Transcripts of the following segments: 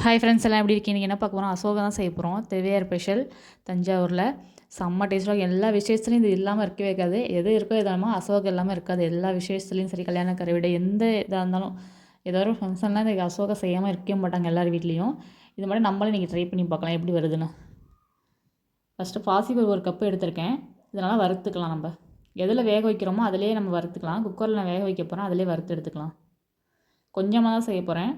Hi friends எல்லாம் எப்படி இருக்கீங்க? என்ன பார்க்க போகிறோம் அசோகா தான் செய்ய போகிறோம் திருவையார் ஸ்பெஷல் தஞ்சாவூரில். செம்ம டேஸ்ட்டாக எல்லா விசேஷத்துலையும் இது இல்லாமல் இருக்கவே இருக்காது. எது இருக்கோ இதாமோ அசோகா இல்லாமல் இருக்காது. எல்லா விசேஷத்துலையும் சரி கல்யாண கருவிட எந்த இதாக இருந்தாலும் ஏதோ ஒரு ஃபங்க்ஷன்லாம் இந்த அசோகா செய்யாமல் இருக்கவே மாட்டாங்க எல்லார் வீட்லேயும். இது மாதிரி நம்மளும் நீங்கள் ட்ரை பண்ணி பார்க்கலாம். எப்படி வருதுன்னு. ஃபஸ்ட்டு பாசிபல் ஒரு கப்பு எடுத்திருக்கேன். இதனால் வறுத்துக்கலாம் நம்ம. எதில் வேக வைக்கிறோமோ அதிலே நம்ம வறுத்துக்கலாம். குக்கரில் நான் வேக வைக்க போகிறேன் அதிலே வறுத்து எடுத்துக்கலாம். கொஞ்சமாக தான் செய்ய போகிறேன்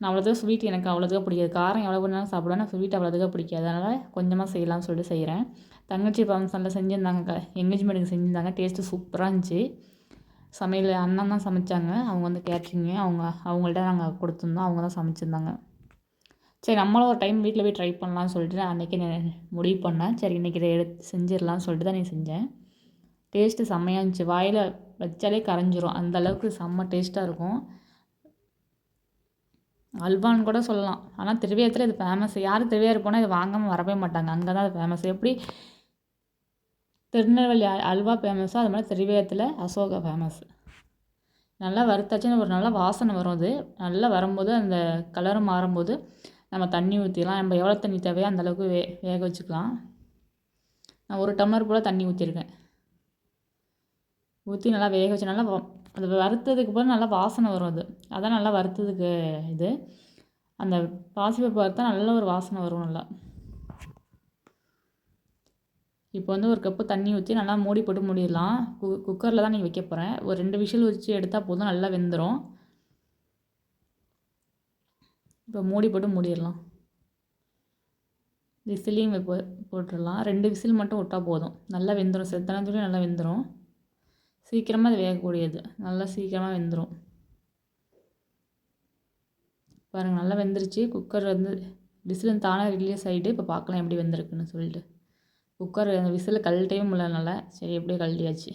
நான் அவ்வளோதுக்கு ஸ்வீட் எனக்கு அவ்வளோதுக்கு பிடிக்காது. காரம் எவ்வளோ பண்ணாலும் சாப்பிடுவேன். நான் ஸ்வீட் அவ்வளோதுக்கு பிடிக்காது. அதனால் கொஞ்சமாக செய்யலாம்னு சொல்லிட்டு செய்கிறேன் தங்கச்சி ஃபங்க்ஷனில் செஞ்சுருந்தாங்க. எங்கேஜ்மெண்ட்டுக்கு செஞ்சுருந்தாங்க. டேஸ்ட்டு சூப்பராக இருந்துச்சு. சமையல் அண்ணன் தான் சமைச்சாங்க. அவங்க வந்து கேட்ரிங்கு அவங்க அவங்கள்ட்ட நாங்கள் கொடுத்துருந்தோம். அவங்க தான் சமைச்சிருந்தாங்க. சரி நம்மளும் ஒரு டைம் வீட்டில் போய் ட்ரை பண்ணலாம்னு சொல்லிட்டு நான் அன்றைக்கி முடிவு பண்ணேன். சரி இன்றைக்கி இதை எடுத்து செஞ்சிடலாம்னு சொல்லிட்டு தான் நீ செஞ்சேன். டேஸ்ட்டு செம்மையாக இருந்துச்சு. வாயில் வச்சாலே கரைஞ்சிரும். அந்த அளவுக்கு செம்ம டேஸ்ட்டாக இருக்கும். அல்வான்னு கூட சொல்லலாம். ஆனால் திருவையத்தில் இது ஃபேமஸ் யார் திருவையாறு போனால் இது வாங்காமல் வரவே மாட்டாங்க. அங்கே தான் அது ஃபேமஸ் எப்படி திருநெல்வேலி அல்வா ஃபேமஸோ அது மாதிரி திருவையத்தில் அசோகா ஃபேமஸ் நல்லா வறுத்தாச்சுன்னு ஒரு நல்ல வாசனை வரும் அது. நல்லா வரும்போது அந்த கலரும் மாறும்போது நம்ம தண்ணி ஊற்றிடலாம் நம்ம எவ்வளோ தண்ணி தேவையோ அந்தளவுக்கு வே வேக வச்சுக்கலாம். நான் ஒரு டம்ளர் போல் தண்ணி ஊற்றிருக்கேன் ஊற்றி நல்லா வேக வச்சு நல்லா அது வறுத்ததுக்கு அப்புறம் நல்லா வாசனை வரும் அது. அதான் நல்லா வறுத்ததுக்கு இது. அந்த பாசிப்பருப்பு வறுத்தா நல்ல ஒரு வாசனை வரும் நல்லா. இப்போ வந்து ஒரு கப்பு தண்ணி ஊற்றி நல்லா மூடி போட்டு மூடிடலாம். கு குக்கரில் தான் நீங்கள் வைக்க போகிறேன் ஒரு ரெண்டு விஷில் வச்சு எடுத்தால் போதும் நல்லா வெந்துடும் இப்போ மூடி போட்டு மூடிடலாம். விசிலையும் போ போட்டுடலாம். ரெண்டு விசில் மட்டும் விட்டால் போதும். நல்லா வெந்துடும் செத்தனத்துலேயும் நல்லா வெந்துடும் சீக்கிரமாக அது வேகக்கூடியது. நல்லா சீக்கிரமாக வெந்துடும் பாருங்கள் நல்லா வெந்துருச்சு. குக்கர் வந்து விசில் தானாக ரிலீஸ் ஆகிட்டு இப்போ பார்க்கலாம் எப்படி வெந்திருக்குன்னு சொல்லிட்டு. குக்கர் அந்த விசில் கழட்டவே முடியலனால சரி எப்படியே கழட்டியாச்சு.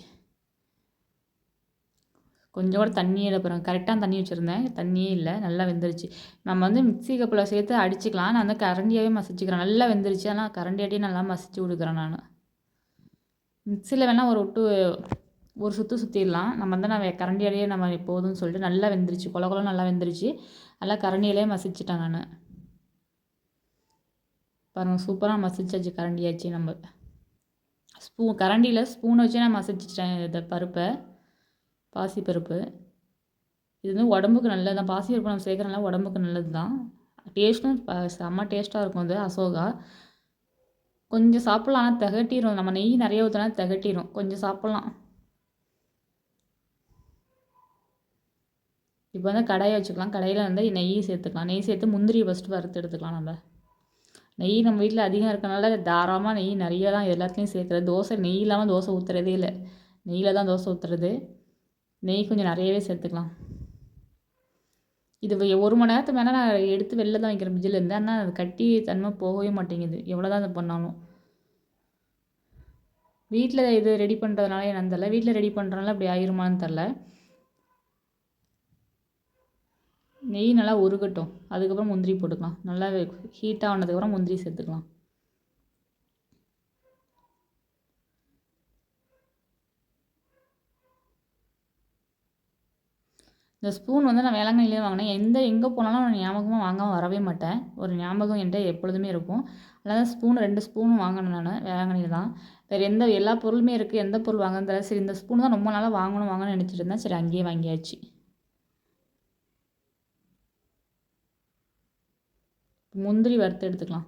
கொஞ்சம் கூட தண்ணியே இல்லை பாருங்கள் கரெக்டாக தண்ணி வச்சுருந்தேன். தண்ணியே இல்லை. நல்லா வெந்துருச்சு. நம்ம வந்து மிக்சி கப்பில் சேர்த்து அடிச்சுக்கலாம். நான் வந்து கரண்டியாகவே மசிச்சுக்கிறேன். நல்லா வெந்துருச்சு. ஆனால் கரண்டியாட்டியே நல்லா மசிச்சு கொடுக்குறேன் நான். மிக்சியில் வேணால் ஒரு விட்டு ஒரு சுற்று சுற்றிடலாம் நம்ம வந்து நம்ம கரண்டியாலேயே நம்ம போதும்னு சொல்லிட்டு நல்லா வெந்துருச்சு. கொல கொலம் நல்லா வெந்துருச்சு. நல்லா கரண்டியிலே மசிச்சிட்டேன் நான். பாருங்கள் சூப்பராக மசிச்சாச்சு கரண்டியாச்சு நம்ம. ஸ்பூ கரண்டியில் ஸ்பூனை வச்சு நான் மசிச்சிட்டேன் இந்த பருப்பை. பாசிப்பருப்பு இது வந்து உடம்புக்கு நல்லது தான். பாசி பருப்பு நம்ம சேர்க்குறனால உடம்புக்கு நல்லது தான். டேஸ்ட்டும் செம்ம டேஸ்ட்டாக இருக்கும் அது அசோகா. கொஞ்சம் சாப்பிட்லாம் ஆனால் திகட்டிடும் நம்ம நெய் நிறைய ஊற்றினா திகட்டிடும் கொஞ்சம் சாப்பிட்லாம். இப்போ வந்து கடையை வச்சுக்கலாம். கடையில் வந்து நெய் சேர்த்துக்கலாம். நெய் சேர்த்து முந்திரி ஃபஸ்ட்டு வறுத்து எடுத்துக்கலாம் நம்ம. நெய் நம்ம வீட்டில் அதிகம் இருக்கனால தாராளமாக நெய் நிறைய தான் எல்லாத்துலேயும் சேர்க்குறது. தோசை நெய் இல்லாமல் தோசை ஊற்றுறதே இல்லை. நெய்யில் தான் தோசை ஊற்றுறது நெய் கொஞ்சம் நிறையவே சேர்த்துக்கலாம். இது ஒரு மணி நேரத்துக்கு மேலே நான் எடுத்து வெளில தான் வைக்கிறேன் ஃப்ரிட்ஜிலேருந்து ஆனால் அது கட்டி தன்மை போகவே மாட்டேங்குது. எவ்வளோ தான் அது பண்ணாலும். வீட்டில் இது ரெடி பண்ணுறதுனால என்னன்னு தெரில வீட்டில் ரெடி பண்ணுறதுனால அப்படி ஆயிருமான்னு தெரில நெய் நல்லா உருகட்டும். அதுக்கப்புறம் முந்திரி போட்டுக்கலாம். நல்லா ஹீட் ஆனதுக்கப்புறம் முந்திரி சேர்த்துக்கலாம். இந்த ஸ்பூன் வந்து நான் வேளாங்கண்ணிலே வாங்கினேன். எந்த எங்கே போனாலும் நான் ஞாபகமாக வாங்காமல் வரவே மாட்டேன். ஒரு ஞாபகம் என்கிட்ட எப்பொழுதுமே இருக்கும். அதனால் ஸ்பூன் ரெண்டு ஸ்பூனும் வாங்கினேன் நான் வேளாங்கண்ணியில் தான். வேறு எந்த எல்லா பொருளுமே இருக்குது எந்த பொருள் வாங்கினதில்ல சரி இந்த ஸ்பூன் தான் ரொம்ப நாளாக வாங்கணும் வாங்கணும்னு நினச்சிட்டு இருந்தேன். சரி அங்கேயே வாங்கியாச்சு. முந்திரி வறுத்து எடுத்துக்கலாம்.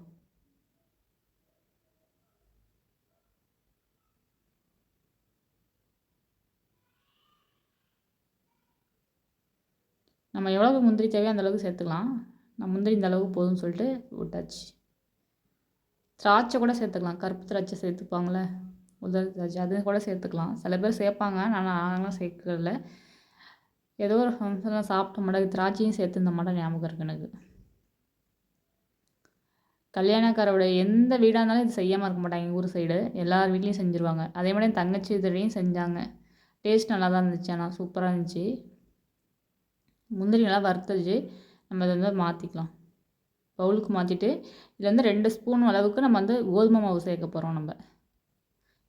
நம்ம எவ்வளோ முந்திரி தேவையோ அந்தளவுக்கு சேர்த்துக்கலாம். நான் முந்திரி இந்த அளவுக்கு போதும்னு சொல்லிட்டு விட்டாச்சு. திராட்சை கூட சேர்த்துக்கலாம். கருப்பு திராட்சை சேர்த்துப்பாங்களே உதவி திராட்சை அது கூட சேர்த்துக்கலாம். சில பேர் சேர்ப்பாங்க நான் நாங்களாம் சேர்க்கல ஏதோ ஒரு ஃபங்க்ஷனில் சாப்பிட்ட மாட்டேன் திராட்சையும் சேர்த்து இந்த மாட்டேன் ஞாபகம் இருக்குது எனக்கு. கல்யாணக்காரோட எந்த வீடாக இருந்தாலும் இது செய்யாமல் இருக்க மாட்டாங்க எங்கள் ஊர் சைடு எல்லார் வீட்லேயும் செஞ்சுருவாங்க. அதே மாதிரி என் தங்கச்சி இதுலேயும் செஞ்சாங்க. டேஸ்ட் நல்லா தான் இருந்துச்சு ஆனால் சூப்பராக இருந்துச்சு. முந்திரி நல்லா வறுத்துச்சு. நம்ம இதை வந்து மாற்றிக்கலாம் பவுலுக்கு மாற்றிட்டு இதில் வந்து ரெண்டு ஸ்பூன் அளவுக்கு நம்ம வந்து கோதுமை மாவு சேர்க்க போகிறோம் நம்ம.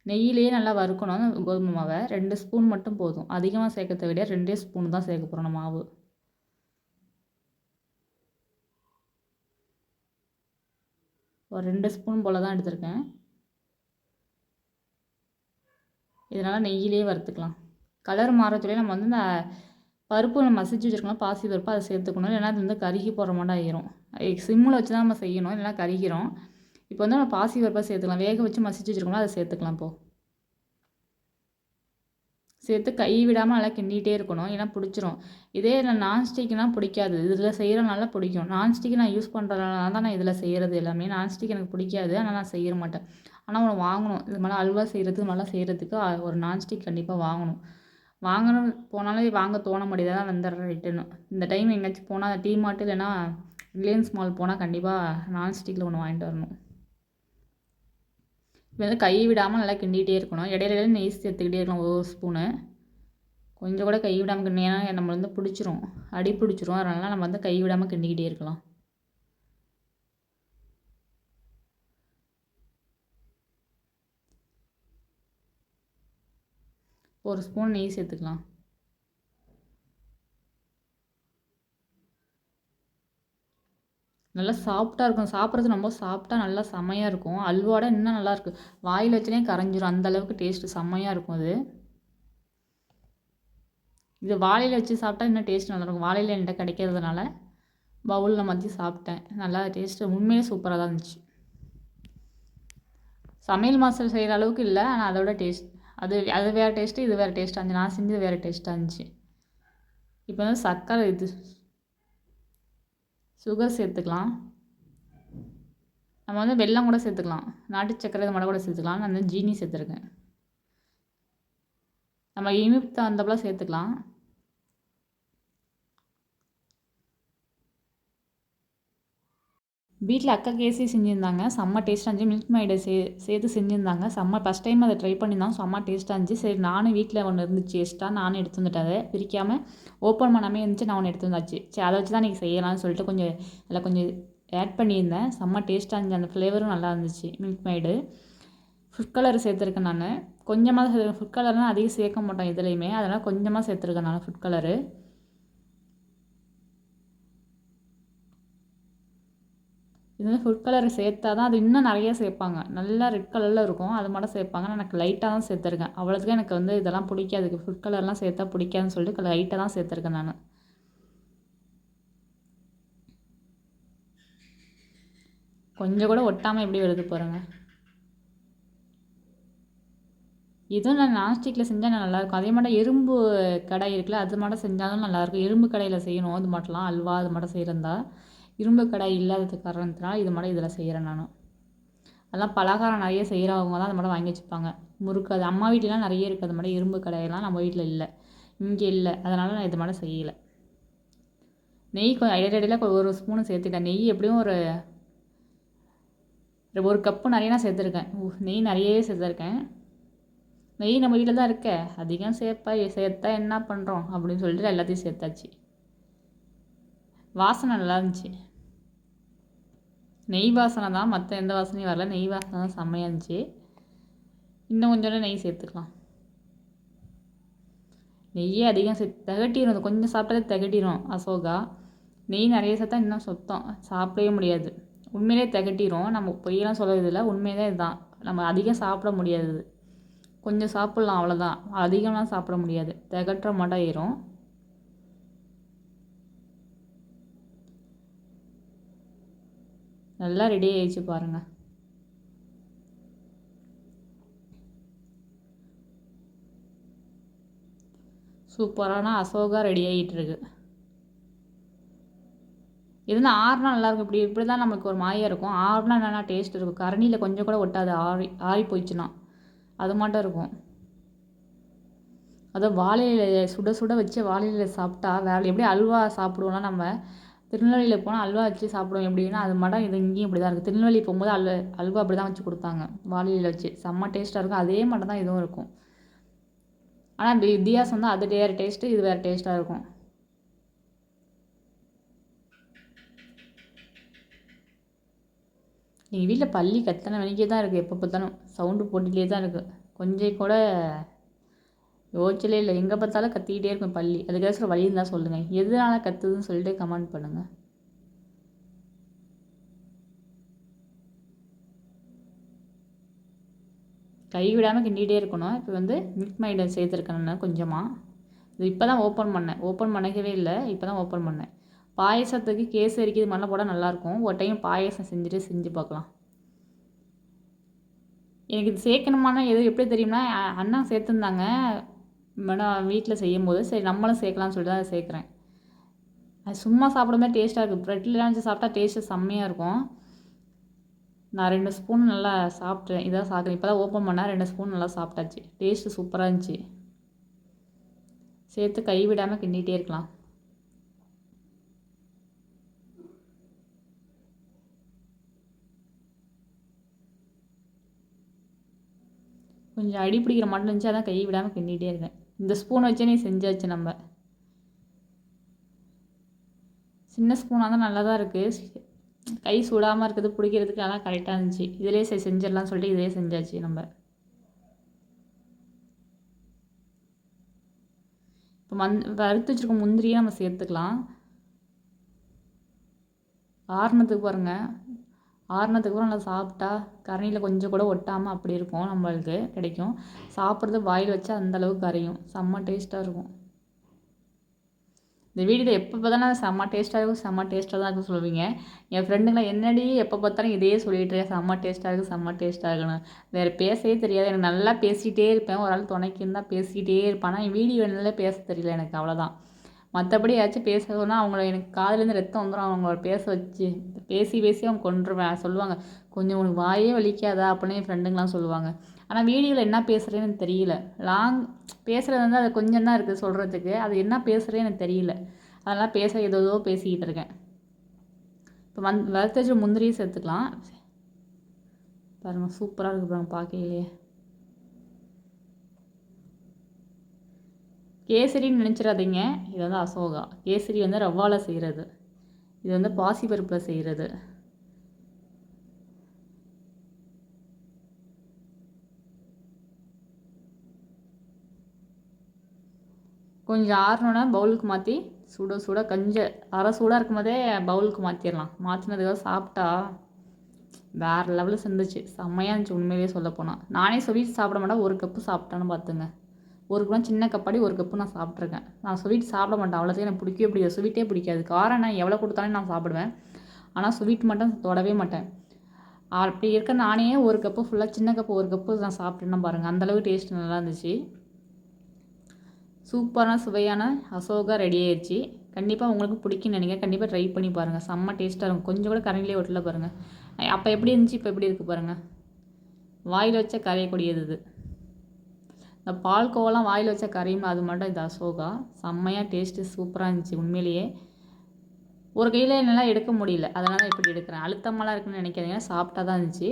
நெய்யிலேயே நல்லா வறுக்கணும் கோதுமை மாவை. ரெண்டு ஸ்பூன் மட்டும் போதும். அதிகமாக சேர்க்கறத விட ரெண்டே ஸ்பூன் தான் சேர்க்க போகிறோம் மாவு. ஒரு ரெண்டு ஸ்பூன் போல் தான் எடுத்திருக்கேன். இதனால் நெய்யிலே வறுத்துக்கலாம். கலர் மாறத்துலேயே நம்ம வந்து இந்த பருப்பு நம்ம மசிச்சு வச்சுருக்கோம் பாசி பருப்பு அதை சேர்த்துக்கணும். இல்லைனா அது வந்து கருகி போகிற மாதிரி ஆயிரும். சிம்மில் வச்சு தான் நம்ம செய்யணும். இல்லைனா கருகிறோம். இப்போ வந்து நம்ம பாசி பருப்பாக சேர்த்துக்கலாம். வேக வச்சு மசிச்சு வச்சுருக்கோம்னா அதை சேர்த்துக்கலாம் இப்போது சேர்த்து கை விடாமல் நல்லா கிண்டிகிட்டே இருக்கணும். ஏன்னா பிடிச்சிரும். இதே நான் நான்ஸ்டிக்னால் பிடிக்காது. இதில் செய்கிறனால பிடிக்கும். நான்ஸ்டிக் நான் யூஸ் பண்ணுறதுனால தான் நான் இதில் செய்கிறது எல்லாமே. நான்ஸ்டிக் எனக்கு பிடிக்காது. ஆனால் நான் செய்ய மாட்டேன். ஆனால் ஒன்று வாங்கணும். இது மாதிரி அல்வா செய்கிறது இது மாதிரிலாம் செய்கிறதுக்கு ஒரு நான்ஸ்டிக் கண்டிப்பாக வாங்கணும். வாங்கணும் போனாலே வாங்க தோண முடியாது தான் வந்துடுறேன் ரிட்டர்னு. இந்த டைம் எங்கேயாச்சும் போனால் டீ மார்ட் இல்லைன்னா ரிலையன்ஸ் மால் போனால் கண்டிப்பாக நான்ஸ்டிக்கில் ஒன்று வாங்கிட்டு வரணும். வந்து கை விடாமல் நல்லா கிண்டிகிட்டே இருக்கணும். இடையில நெய் சேர்த்துக்கிட்டே இருக்கணும் ஒரு ஸ்பூனு. கொஞ்சம் கூட கை விடாமல் கிண்டினா நம்ம வந்து பிடிச்சிரும். அடி பிடிச்சிரும். அதனால நம்ம வந்து கை விடாமல் கிண்டிக்கிட்டே இருக்கலாம். ஒரு ஸ்பூன் நெய் சேர்த்துக்கலாம். நல்லா சாஃப்டாக இருக்கும். சாப்பிட்றது ரொம்ப சாஃப்டாக நல்லா செம்மையாக இருக்கும். அல்வாட இன்னும் நல்லாயிருக்கு வாயில் வச்சுனே கரைஞ்சிரும். அந்தளவுக்கு டேஸ்ட்டு செம்மையாக இருக்கும் அது. இது வாழையில் வச்சு சாப்பிட்டா இன்னும் டேஸ்ட் நல்லாயிருக்கும் வாழையில் என்கிட்ட கிடைக்கிறதுனால பவுலில் மாற்றி சாப்பிட்டேன். நல்லா டேஸ்ட்டு உண்மையிலே சூப்பராக தான் இருந்துச்சு. சமையல் மாஸ்டர் செய்கிற அளவுக்கு இல்லை. ஆனால் அதோட டேஸ்ட் அது அது வேறு டேஸ்ட்டு இது வேறு டேஸ்ட்டாக இருந்துச்சு. நான் செஞ்சது வேறு டேஸ்ட்டாக இருந்துச்சு. இப்போ வந்து சர்க்கரை இது சுகர் சேர்த்துக்கலாம். நம்ம வந்து வெல்லம் கூட சேர்த்துக்கலாம். நாட்டு சக்கரை இது மட்டும் கூட சேர்த்துக்கலாம். நான் வந்து ஜீனி சேர்த்துருக்கேன். நம்ம இனிப்பு தகுந்தப்பெல்லாம் சேர்த்துக்கலாம். வீட்டில் அக்கா கேசி செஞ்சுருந்தாங்க. செம்ம டேஸ்ட்டாக இருந்துச்சு. மில்க் மைடை சே சேர்த்து செஞ்சுருந்தாங்க. செம்ம ஃபஸ்ட் டைம் அதை ட்ரை பண்ணியிருந்தாங்க. செம்ம டேஸ்ட்டாக இருந்துச்சு. சரி நானும் வீட்டில் ஒன்று இருந்துச்சு எக்ஸ்ட்ரா நானும் எடுத்து வந்துட்டேன் அதை பிரிக்காமல் ஓப்பன் பண்ணாமே இருந்துச்சு. நான் ஒன்று எடுத்து வந்தாச்சு. சரி அதை வச்சு தான் நீங்கள் செய்யலாம்னு சொல்லிட்டு கொஞ்சம் அதில் கொஞ்சம் ஆட் பண்ணியிருந்தேன். செம்ம டேஸ்ட்டாக இருந்துச்சு. அந்த ஃப்ளேவரும் நல்லா இருந்துச்சு. மில்க் மைடு ஃபுட் கலர் சேர்த்துருக்கேன் நான். கொஞ்சமாக ஃபுட் கலர்னால் அதிகம் சேர்க்க மாட்டோம் இதுலேயுமே அதனால் கொஞ்சமாக சேர்த்துருக்கேன் நான் ஃபுட் கலரு இது வந்து ஃபுட் கலர் சேர்த்தா தான் அது இன்னும் நிறைய சேர்ப்பாங்க. நல்லா ரெட் கலரில் இருக்கும். அது மட்டும் சேர்ப்பாங்க. நான் எனக்கு லைட்டாக தான் சேர்த்துருக்கேன். அவ்வளோத்துக்கு எனக்கு வந்து இதெல்லாம் பிடிக்காது. ஃபுட் கலர்லாம் சேர்த்தா பிடிக்காதுன்னு சொல்லிட்டு லைட்டாக தான் சேர்த்துருக்கேன் நான். கொஞ்சம் கூட ஒட்டாமல் எப்படி வருது பாருங்கள் இதுவும் நான் நான்ஸ்டிக்கில் செஞ்சால் நல்லாயிருக்கும் அதே மாதிரி எறும்பு கடை இருக்குல்ல அது மட்டும் செஞ்சாலும் நல்லாயிருக்கும் எறும்பு கடையில் செய்யணும். அது மட்டும்லாம் அல்வா அது மட்டும் செய்கிறந்தா இரும்பு கடாய் இல்லாதது காரணத்தினால இது மட்டும் இதில் செய்கிறேன் நான். அதெல்லாம் பலகாரம் நிறைய செய்கிறவங்க தான் அது மட்டும் வாங்கி வச்சுப்பாங்க. முறுக்கு அது அம்மா வீட்டிலலாம் நிறைய இருக்குது அது மட்டும் இரும்பு கடாயெல்லாம் நம்ம வீட்டில் இல்லை. இங்கே இல்லை. அதனால் நான் இது மட்டும் செய்யலை. நெய் கொஞ்சம் இடையிடையில் ஒரு ஸ்பூனு சேர்த்துக்கிட்டேன். நெய் எப்படியும் ஒரு ஒரு கப்பு நிறைய நான் சேர்த்துருக்கேன். நெய் நிறையவே சேர்த்துருக்கேன். நெய் நம்ம வீட்டில் தான் இருக்க. அதிகம் சேர்ப்பா சேர்த்தா என்ன பண்ணுறோம்? அப்படின்னு சொல்லிட்டு எல்லாத்தையும் சேர்த்தாச்சு. வாசனை நல்லா இருந்துச்சு. நெய் வாசனை தான். மற்ற எந்த வாசனையும் வரல. நெய் வாசனை தான் செம்மையாக இருந்துச்சு. இன்னும் கொஞ்சம் நெய் சேர்த்துக்கலாம். நெய்யே அதிகம் சே திகட்டிடும் கொஞ்சம் சாப்பிட்டாலே திகட்டிடும் அசோகா. நெய் நிறைய சேர்த்தா இன்னும் சுத்தம். சாப்பிடவே முடியாது. உண்மையிலே திகட்டிடும் நம்ம பொய்யெல்லாம் சொல்கிறதில்ல உண்மையே இதுதான். நம்ம அதிகம் சாப்பிட முடியாது. கொஞ்சம் சாப்பிட்லாம் அவ்வளோதான் அதிகம்லாம் சாப்பிட முடியாது. திகட்டுற மாட்டோம் ஏறும் நல்லா ரெடி ஆயிடுச்சு பாருங்கள் சூப்பரான அசோகா ரெடி ஆகிட்டுருக்கு இது ஆறுனா நல்லாயிருக்கும் இப்படி இப்படி தான் நமக்கு ஒரு மாயாக இருக்கும். ஆறுனா என்னென்னா டேஸ்ட் இருக்கும். கரணியில் கொஞ்சம் கூட ஒட்டாது. ஆறி ஆறி போயிடுச்சுன்னா அது மட்டும் இருக்கும். அதை வாழையில சுட சுட வச்சு வாழையில சாப்பிட்டா வேறு எப்படி அல்வா சாப்பிடுவோம்னா நம்ம திருநெல்வேலியில் போனால் அல்வா வச்சு சாப்பிடுவோம். எப்படின்னா அது மட்டும் இது இங்கேயும் இப்படி தான் இருக்குது திருநெல்வேலி போகும்போது அல்வா அல்வா அப்படி தான் வச்சு கொடுத்தாங்க. வாழையில் வச்சு. செம்ம டேஸ்ட்டாக இருக்கும். அதே மட்டும் தான் இதுவும் இருக்கும். ஆனால் இந்த வித்தியாசம் வந்து அது வேறு டேஸ்ட்டு இது வேறு டேஸ்ட்டாக இருக்கும். எங்கள் வீட்டில் பள்ளி கத்தனை மணிக்கே தான் இருக்குது எப்போ பார்த்தாலும் சவுண்டு போட்டுகிட்டே தான் இருக்குது கொஞ்சம் கூட யோசிச்சலே இல்லை. எங்கே பார்த்தாலும் கத்திக்கிட்டே இருக்கும் பள்ளி. அதுக்காக சொல்ல வழி இருந்தால் சொல்லுங்கள் எதனால கத்துதுன்னு சொல்லிட்டு கமெண்ட் பண்ணுங்கள் கை விடாமல் கிண்டிகிட்டே இருக்கணும். இப்போ வந்து மில்க் மைடை சேர்த்துருக்கேன் கொஞ்சமாக இது இப்போ தான் ஓப்பன் பண்ணேன். ஓப்பன் பண்ணவே இல்லை. இப்போ தான் ஓப்பன் பண்ணேன். பாயசத்துக்கு கேசரிக்கு இது மாதிரிலாம் போட்டால் நல்லாயிருக்கும். ஒரு டைம் பாயசம் செஞ்சுட்டு செஞ்சு பார்க்கலாம். எனக்கு இது சேர்க்கணுமானா எது எப்படி தெரியும்னா அண்ணா சேர்த்துருந்தாங்க. மேடம் வீட்டில் செய்யும் போது சரி நம்மளும் சேர்க்கலாம்னு சொல்லிட்டு தான் அதை சேர்க்குறேன். அது சும்மா சாப்பிடும்போது டேஸ்ட்டாக இருக்குது ப்ரெட்லாம் வச்சு சாப்பிட்டா டேஸ்ட்டு செம்மையாக இருக்கும். நான் ரெண்டு ஸ்பூன் நல்லா சாப்பிட்டேன். இதான் சாப்பிட்டேன் இப்போ தான் ஓப்பன் பண்ணேன். ரெண்டு ஸ்பூன் நல்லா சாப்பிட்டாச்சு. டேஸ்ட்டு சூப்பராக இருந்துச்சு. சேர்த்து கை விடாமல் கிண்டிகிட்டே இருக்கலாம். கொஞ்சம் அடி பிடிக்கிற மட்டும் இருந்துச்சு. அதான் கை விடாமல் கிண்டிகிட்டே இருக்கேன். இந்த ஸ்பூன் வச்சே நீ செஞ்சாச்சு நம்ம. சின்ன ஸ்பூனாக தான் நல்லா தான் இருக்குது கை சுடாமல் இருக்கிறது பிடிக்கிறதுக்கு அதான் கரெக்டாக இருந்துச்சு. இதிலே செஞ்சிடலாம் செஞ்சிடலாம்னு சொல்லிட்டு இதிலே செஞ்சாச்சு நம்ம. இப்போ மந் வறுத்து வச்சுருக்க முந்திரியை நம்ம சேர்த்துக்கலாம். ஆறுனத்துக்கு பாருங்கள் ஆறுனதுக்கப்புறம் நல்லா சாப்பிட்டா கரண்டியில் கொஞ்சம் கூட ஒட்டாமல் அப்படி இருக்கும் நம்மளுக்கு கிடைக்கும். சாப்பிட்றது வாயில் வச்சா அந்தளவுக்கு கரையும். செம்ம டேஸ்ட்டாக இருக்கும். இந்த வீடியோவில் எப்போ பார்த்தாலும் செம்ம டேஸ்ட்டாக இருக்கும் செம்ம டேஸ்ட்டாக தான் இருக்கும் சொல்லுவீங்க. என் ஃப்ரெண்டுங்களாம் என்னடி எப்போ பார்த்தாலும் இதே சொல்லிகிட்டு செம்ம டேஸ்ட்டாக இருக்குது செம்ம டேஸ்ட்டாக இருக்குன்னு. வேறு பேசவே தெரியாது. எனக்கு நல்லா பேசிகிட்டே இருப்பேன். ஒரு ஆள் துணைக்கு இருந்தால் பேசிக்கிட்டே இருப்பேன். ஆனால் என் வீடியோ நல்லா பேச தெரியல எனக்கு அவ்வளோதான் மற்றபடி ஏதாச்சும் பேசணும்னா அவங்கள எனக்கு காதுலேருந்து ரத்தம் வந்துடும் அவங்கள பேச வச்சு பேசி பேசி அவங்க கொண்டுருவேன் சொல்லுவாங்க. கொஞ்சம் உனக்கு வாயே வலிக்காதா? அப்படின்னு என் ஃப்ரெண்டுங்களாம் சொல்லுவாங்க. ஆனால் வீடியோவில் என்ன பேசுகிறேன்னு எனக்கு தெரியல. லாங் பேசுகிறது வந்து அது கொஞ்சம் தான் இருக்குது சொல்கிறதுக்கு அது என்ன பேசுகிறேன்னு எனக்கு தெரியல. அதெல்லாம் பேச ஏதோ ஏதோ பேசிக்கிட்டு இருக்கேன். இப்போ வந் வளர்த்து முந்திரியும் சேர்த்துக்கலாம். பாருங்கள் சூப்பராக இருக்குது பாருங்க பார்க்கையிலே கேசரின்னு நினச்சிடாதீங்க. இது வந்து அசோகா. கேசரி வந்து ரவ்வால செய்கிறது இது வந்து பாசிப்பருப்பில் செய்கிறது கொஞ்சம் ஆறணுன்னா பவுலுக்கு மாற்றி சுட சுட கொஞ்சம் அரை சூடாக இருக்கும் போதே பவுலுக்கு மாற்றிடலாம் மாற்றினதுக்காக சாப்பிட்டா வேறு லெவலில் செஞ்சுச்சு. செம்மையாக இருந்துச்சு உண்மையிலேயே சொல்ல போனால் நானே சொல்லி சாப்பிட மாட்டேன். ஒரு கப்பு சாப்பிட்டேன்னு பார்த்துங்க. ஒரு கப்பு சின்ன கப்பாடி ஒரு கப்பு நான் சாப்பிட்ருக்கேன் நான் ஸ்வீட் சாப்பிட மாட்டேன். அவ்வளோத்தையும் எனக்கு பிடிக்கவே பிடிக்காது. ஸ்வீட்டே பிடிக்காது. காரம் நான் எவ்வளோ கொடுத்தாலும் நான் சாப்பிடுவேன். ஆனால் ஸ்வீட் மட்டும் தொடவே மாட்டேன். அப்படி இருக்க நானே ஒரு கப்பு ஃபுல்லாக சின்ன கப்பு ஒரு கப்பு நான் சாப்பிட்டேன்னா பாருங்கள் அந்தளவு டேஸ்ட் நல்லா இருந்துச்சு. சூப்பரான சுவையான அசோகா ரெடி ஆயிடுச்சு கண்டிப்பாக உங்களுக்கு பிடிக்கும்னு நினைக்கிறேன். கண்டிப்பாக ட்ரை பண்ணி பாருங்கள் செம்ம டேஸ்ட்டாக இருக்கும். கொஞ்சம் கூட கரண்டிலே ஒட்டல பாருங்கள் அப்போ எப்படி இருந்துச்சு? இப்போ எப்படி இருக்குது பாருங்கள் வாயில் வச்ச கரையக்கூடியது இது. இந்த பால்கோவெல்லாம் வாயில் வச்ச கரையும் அது மட்டும் இது அசோகா. செம்மையாக டேஸ்ட்டு சூப்பராக இருந்துச்சு உண்மையிலேயே. ஒரு கையில் என்னால் எடுக்க முடியல. அதனால் இப்படி எடுக்கிறேன். அழுத்தமெல்லாம் இருக்குன்னு நினைக்காதீங்க. சாப்பிட்டா தான் இருந்துச்சு.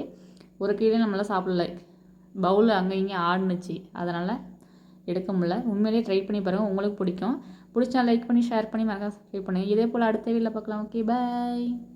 ஒரு கையில் நம்மளால் சாப்பிடல. பவுல் அங்கே இங்கே ஆடுனுச்சு. அதனால் எடுக்க முடியல. உண்மையிலேயே ட்ரை பண்ணி பாருங்கள் உங்களுக்கு பிடிக்கும். பிடிச்சா லைக் பண்ணி ஷேர் பண்ணி மறக்காம சப்ஸ்கிரைப் பண்ணுங்கள் இதே போல் அடுத்த வீடியோவில் பார்க்கலாம் ஓகே பாய்